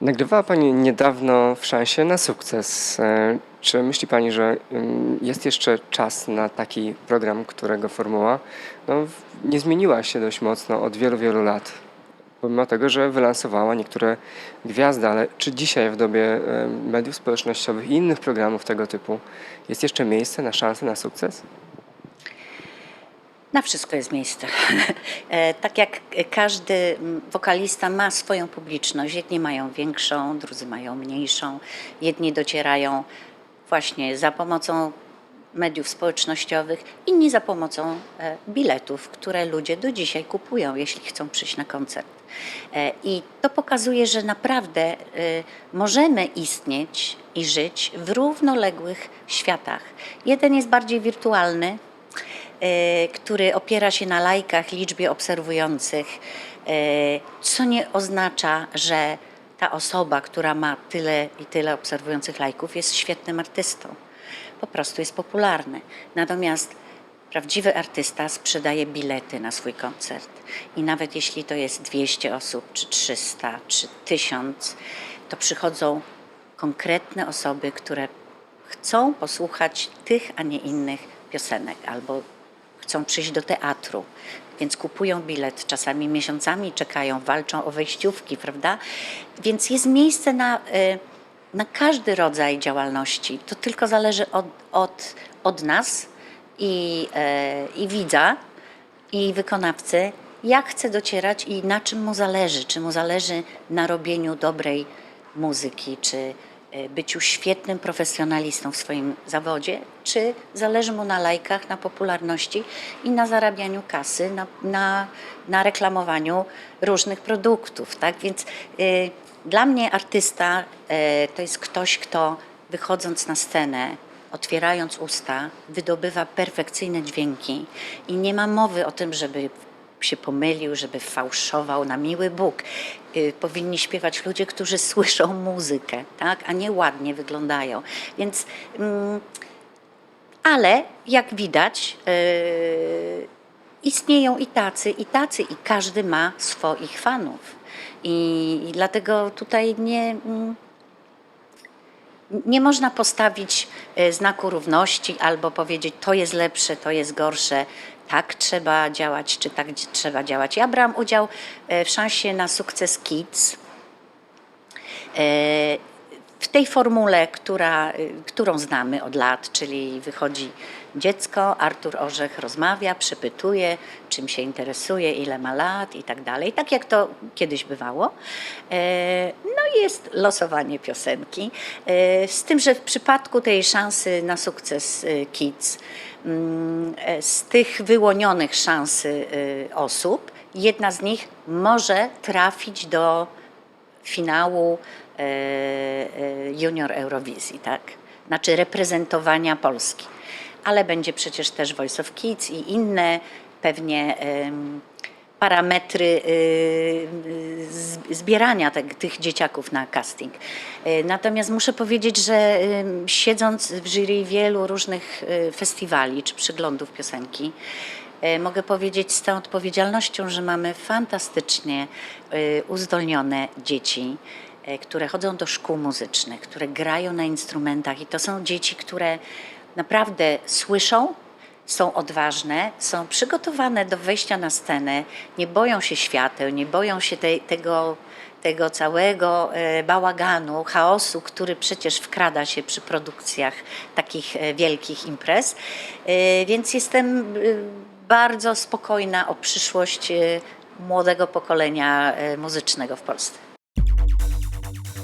Nagrywała Pani niedawno w szansie na sukces. E, Czy myśli Pani, że ym, jest jeszcze czas na taki program, którego formuła no, nie zmieniła się dość mocno od wielu, wielu lat? Pomimo tego, że wylansowała niektóre gwiazdy, ale czy dzisiaj w dobie e, mediów społecznościowych i innych programów tego typu jest jeszcze miejsce na szansę na sukces? Na wszystko jest miejsce. E, tak jak każdy wokalista ma swoją publiczność. Jedni mają większą, drudzy mają mniejszą. Jedni docierają właśnie za pomocą mediów społecznościowych, inni za pomocą e, biletów, które ludzie do dzisiaj kupują, jeśli chcą przyjść na koncert. E, I to pokazuje, że naprawdę możemy istnieć i żyć w równoległych światach. Jeden jest bardziej wirtualny, który opiera się na lajkach, liczbie obserwujących, e, co nie oznacza, że ta osoba, która ma tyle i tyle obserwujących lajków, jest świetnym artystą. Po prostu jest popularny. Natomiast prawdziwy artysta sprzedaje bilety na swój koncert. I nawet jeśli to jest 200 osób, czy 300, czy 1000, to przychodzą konkretne osoby, które chcą posłuchać tych, a nie innych piosenek, albo chcą przyjść do teatru, więc kupują bilet, czasami miesiącami czekają, walczą o wejściówki, prawda? Więc jest miejsce na, y, na każdy rodzaj działalności. To tylko zależy od, od, od nas i, e, i widza, i wykonawcy, jak chce docierać i na czym mu zależy. Czy mu zależy na robieniu dobrej muzyki, czy byciu świetnym profesjonalistą w swoim zawodzie, czy zależy mu na lajkach, na popularności i na zarabianiu kasy, na, na, na reklamowaniu różnych produktów. Tak? Więc y, dla mnie artysta y, to jest ktoś, kto wychodząc na scenę, otwierając usta, wydobywa perfekcyjne dźwięki i nie ma mowy o tym, żeby się pomylił, żeby fałszował na miły Bóg. Y, powinni śpiewać ludzie, którzy słyszą muzykę, tak? a nie ładnie wyglądają. Więc, mm, ale jak widać, y, istnieją i tacy, i tacy, i każdy ma swoich fanów. I, i dlatego tutaj nie. Mm, nie można postawić e, znaku równości albo powiedzieć to jest lepsze, to jest gorsze, tak trzeba działać, czy tak trzeba działać. Ja brałam udział e, w szansie na sukces Kids. W tej formule, która, y, którą znamy od lat, czyli wychodzi dziecko, Artur Orzech rozmawia, przepytuje, czym się interesuje, ile ma lat i tak dalej, tak jak to kiedyś bywało. E, No jest losowanie piosenki. E, Z tym, że w przypadku tej szansy na sukces y, Kids, mm, e, z tych wyłonionych szans y, osób, jedna z nich może trafić do finału Junior Eurowizji, tak? Znaczy reprezentowania Polski. Ale będzie przecież też Voice of Kids i inne pewnie parametry y, z- zbierania tych dzieciaków na casting. E, Natomiast muszę powiedzieć, że siedząc w jury wielu różnych y, festiwali czy przyglądów piosenki, E, Mogę powiedzieć z tą odpowiedzialnością, że mamy fantastycznie e, uzdolnione dzieci, e, które chodzą do szkół muzycznych, które grają na instrumentach i to są dzieci, które naprawdę słyszą, są odważne, są przygotowane do wejścia na scenę, nie boją się świateł, nie boją się tego, tego całego e, bałaganu, chaosu, który przecież wkrada się przy produkcjach takich e, wielkich imprez. E, Więc jestem e, bardzo spokojna o przyszłość e, młodego pokolenia e, muzycznego w Polsce.